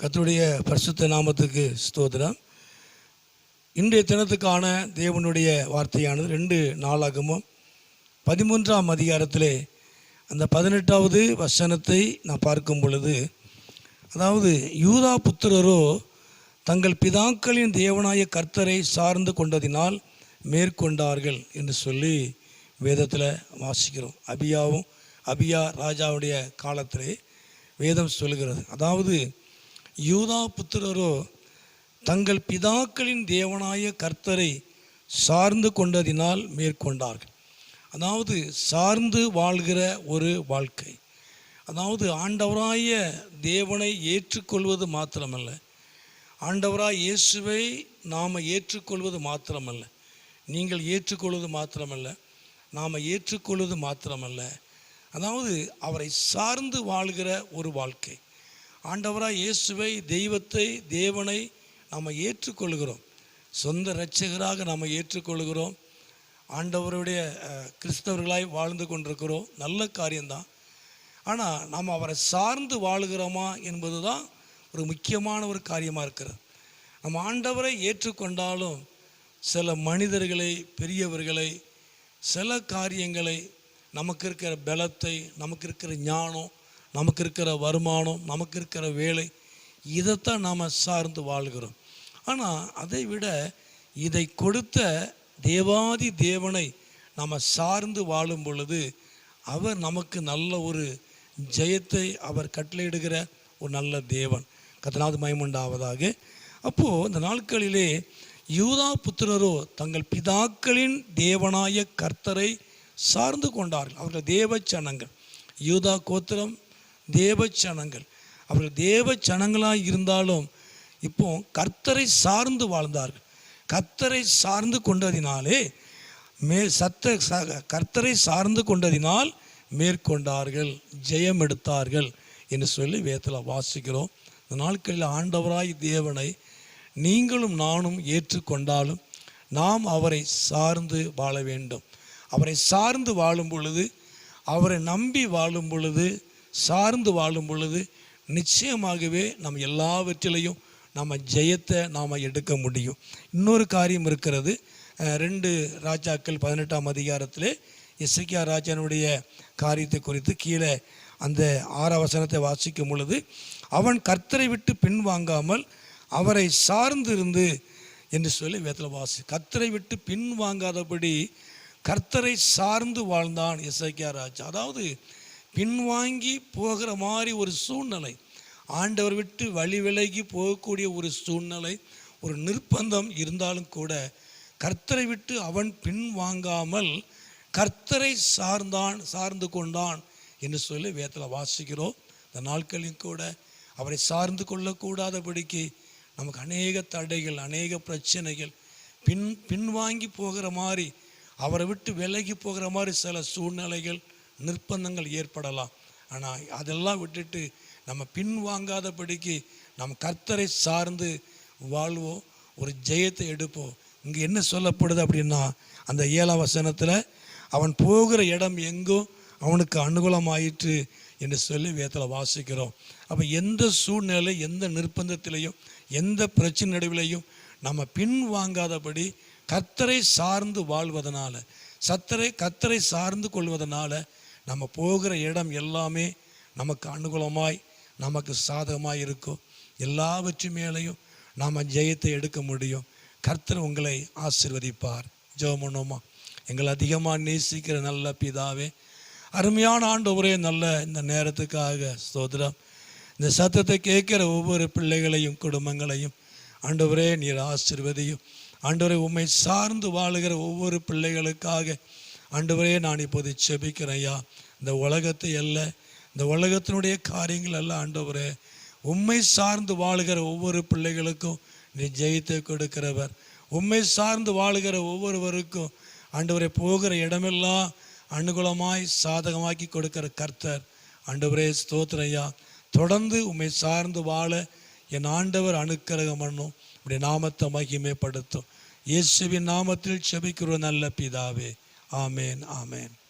கர்த்தருடைய பரிசுத்த நாமத்துக்கு ஸ்தோத்திரம். இன்றைய தினத்துக்கான தேவனுடைய வார்த்தையானது ரெண்டு நாளாகமும் பதிமூன்றாம் அதிகாரத்திலே அந்த பதினெட்டாவது வசனத்தை நான் பார்க்கும் பொழுது அதாவது யூதா புத்திரரோ தங்கள் பிதாக்களின் தேவனாய கர்த்தரை சார்ந்து கொண்டதினால் மேற்கொண்டார்கள் என்று சொல்லி வேதத்தில் வாசிக்கிறோம். அபியாவும் அபியா ராஜாவுடைய காலத்திலே வேதம் சொல்கிறது. அதாவது யூதா புத்திரரோ தங்கள் பிதாக்களின் தேவனாய கர்த்தரை சார்ந்து கொண்டதினால் மேற்கொண்டார்கள். அதாவது சார்ந்து வாழ்கிற ஒரு வாழ்க்கை. அதாவது ஆண்டவராய தேவனை ஏற்றுக்கொள்வது மாத்திரமல்ல. ஆண்டவராய் இயேசுவை நாம் ஏற்றுக்கொள்வது மாத்திரமல்ல. நீங்கள் ஏற்றுக்கொள்வது மாத்திரமல்ல. நாம் ஏற்றுக்கொள்வது மாத்திரமல்ல. அதாவது அவரை சார்ந்து வாழ்கிற ஒரு வாழ்க்கை. ஆண்டவராக இயேசுவை தெய்வத்தை தேவனை நாம் ஏற்றுக்கொள்கிறோம். சொந்த இரட்சகராக நாம் ஏற்றுக்கொள்கிறோம். ஆண்டவருடைய கிறிஸ்தவர்களாய் வாழ்ந்து கொண்டிருக்கிறோம். நல்ல காரியம்தான். ஆனால் நாம் அவரை சார்ந்து வாழுகிறோமா என்பது தான் ஒரு முக்கியமான ஒரு காரியமாக இருக்கிறது. நம்ம ஆண்டவரை ஏற்றுக்கொண்டாலும் சில மனிதர்களை பெரியவர்களை சில காரியங்களை நமக்கு இருக்கிற பலத்தை நமக்கு இருக்கிற ஞானம் நமக்கு இருக்கிற வருமானம் நமக்கு இருக்கிற வேலை இதைத்தான் நாம் சார்ந்து வாழ்கிறோம். ஆனால் அதை விட இதை கொடுத்த தேவாதி தேவனை நாம் சார்ந்து வாழும் பொழுது அவர் நமக்கு நல்ல ஒரு ஜெயத்தை அவர் கட்டளையிடுகிற ஒரு நல்ல தேவன். கத்தனாவது மயமுண்டாவதாக அப்போது இந்த நாட்களிலே யூதா புத்திரரோ தங்கள் பிதாக்களின் தேவனாய கர்த்தரை சார்ந்து கொண்டார்கள். அவர்கள் தேவச்சனங்கள். யூதா கோத்திரம் தேவச்சனங்கள். அவர்கள் தேவ சனங்களாக இருந்தாலும் இப்போ கர்த்தரை சார்ந்து வாழ்ந்தார்கள். கர்த்தரை சார்ந்து கொண்டதினாலே மே சத்த கர்த்தரை சார்ந்து கொண்டதினால் மேற்கொண்டார்கள் ஜெயம் எடுத்தார்கள் என்று சொல்லி வேத்தில் வாசிக்கிறோம். இந்த நாட்களில் ஆண்டவராய் தேவனை நீங்களும் நானும் ஏற்றுக்கொண்டாலும் நாம் அவரை சார்ந்து வாழ வேண்டும். அவரை சார்ந்து வாழும் பொழுது அவரை நம்பி வாழும் பொழுது சார்ந்து வாழும் பொழுது நிச்சயமாகவே நம்ம எல்லாவற்றிலையும் நம்ம ஜெயத்தை நாம் எடுக்க முடியும். இன்னொரு காரியம் இருக்கிறது. ரெண்டு ராஜாக்கள் பதினெட்டாம் அதிகாரத்தில் இசைக்கியா ராஜனுடைய காரியத்தை குறித்து கீழே அந்த ஆறாவசனத்தை வாசிக்கும் பொழுது அவன் கர்த்தரை விட்டு பின்வாங்காமல் அவரை சார்ந்திருந்து என்று சொல்லி வேத்தில் வாசி கர்த்தரை விட்டு பின்வாங்காதபடி கர்த்தரை சார்ந்து வாழ்ந்தான் இசைக்கியா ராஜா. அதாவது பின்வாங்கி போகிற மாதிரி ஒரு சூழ்நிலை. ஆண்டவர் விட்டு வழி விலகி போகக்கூடிய ஒரு சூழ்நிலை ஒரு நிர்பந்தம் இருந்தாலும் கூட கர்த்தரை விட்டு அவன் பின்வாங்காமல் கர்த்தரை சார்ந்தான் சார்ந்து கொண்டான் என்று சொல்லி வேத்தில் வாசிக்கிறோம். இந்த நாட்களையும் கூட அவரை சார்ந்து கொள்ளக்கூடாதபடிக்கு நமக்கு அநேக தடைகள் அநேக பிரச்சனைகள் பின் பின்வாங்கி போகிற மாதிரி அவரை விட்டு விலகி போகிற மாதிரி சில சூழ்நிலைகள் நிர்பந்தங்கள் ஏற்படலாம். ஆனால் அதெல்லாம் விட்டுட்டு நம்ம பின்வாங்காதபடிக்கு நம்ம கர்த்தரை சார்ந்து வாழ்வோம் ஒரு ஜெயத்தை எடுப்போம். இங்கே என்ன சொல்லப்படுது அப்படின்னா அந்த ஏழாம் வசனத்தில் அவன் போகிற இடம் எங்கும் அவனுக்கு அனுகூலமாயிற்று என்று சொல்லி வேத்தில் வாசிக்கிறோம். அப்போ எந்த சூழ்நிலை எந்த நிர்பந்தத்திலையும் எந்த பிரச்சனை நடுவிலையும் நம்ம பின்வாங்காதபடி கர்த்தரை சார்ந்து வாழ்வதனால சத்தரை கர்த்தரை சார்ந்து கொள்வதனால நம்ம போகிற இடம் எல்லாமே நமக்கு அனுகூலமாய் நமக்கு சாதகமாய் இருக்கும். எல்லாவற்று மேலேயும் நாம் ஜெயத்தை எடுக்க முடியும். கர்த்தர் உங்களை ஆசிர்வதிப்பார். ஜோமனோமா எங்களை அதிகமாக நேசிக்கிற நல்ல பிதாவே அருமையான ஆண்டு ஒரே நல்ல இந்த நேரத்துக்காக ஸ்தோத்திரம். இந்த சத்தத்தை கேட்கிற ஒவ்வொரு பிள்ளைகளையும் குடும்பங்களையும் ஆண்டவரே நீர் ஆசிர்வதியும். ஆண்டவரே உம்மை சார்ந்து வாழுகிற ஒவ்வொரு பிள்ளைகளுக்காக ஆண்டவரே நான் இப்போது செபிக்கிறேன் ஐயா. இந்த உலகத்தை அல்ல இந்த உலகத்தினுடைய காரியங்கள் அல்ல ஆண்டவரே. உண்மை சார்ந்து வாழுகிற ஒவ்வொரு பிள்ளைகளுக்கும் நீ ஜெயித்து கொடுக்கிறவர். உண்மை சார்ந்து வாழுகிற ஒவ்வொருவருக்கும் ஆண்டவரே போகிற இடமெல்லாம் அனுகூலமாய் சாதகமாக்கி கொடுக்கிற கர்த்தர். ஆண்டவரே ஸ்தோத்திரையா தொடர்ந்து உண்மை சார்ந்து வாழ என் ஆண்டவர் அனுக்கிரகம் பண்ணும். இப்படி நாமத்தை மகிமைப்படுத்தும். இயேசுவின் நாமத்தில் செபிக்கிற நல்ல பிதாவே. Amen. Amen.